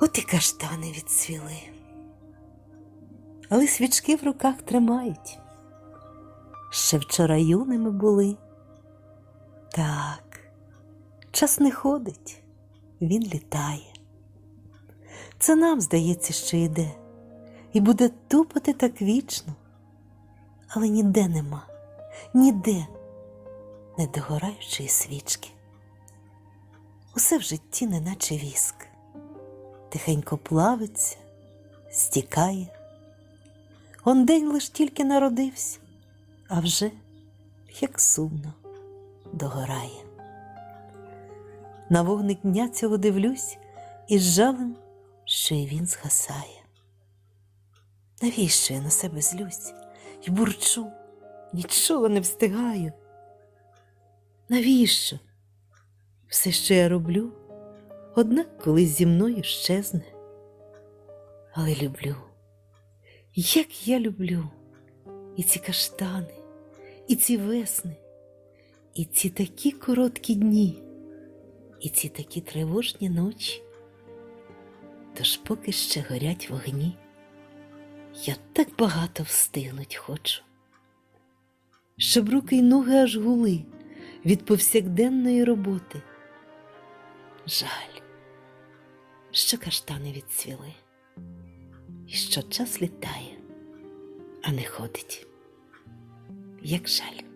От і каштани відцвіли. Але свічки в руках тримають. Ще вчора юними були. Так, час не ходить, він літає. Це нам здається, що йде, і буде тупати так вічно. Але ніде нема, ніде недогораючої свічки. Усе в житті неначе віск, тихенько плавиться, стікає. Он день лиш тільки народився, а вже, як сумно, догорає. На вогник дня цього дивлюсь і з жалем, що і він згасає. Навіщо я на себе злюсь і бурчу, нічого не встигаю? Навіщо? Все, що я роблю, однак колись зі мною щезне. Але люблю, як я люблю і ці каштани, і ці весни, і ці такі короткі дні, і ці такі тривожні ночі. Тож поки ще горять вогні, я так багато встигнуть хочу, щоб руки й ноги аж гули від повсякденної роботи. Жаль, що каштани відцвіли, і що час літає, а не ходить. Як жаль.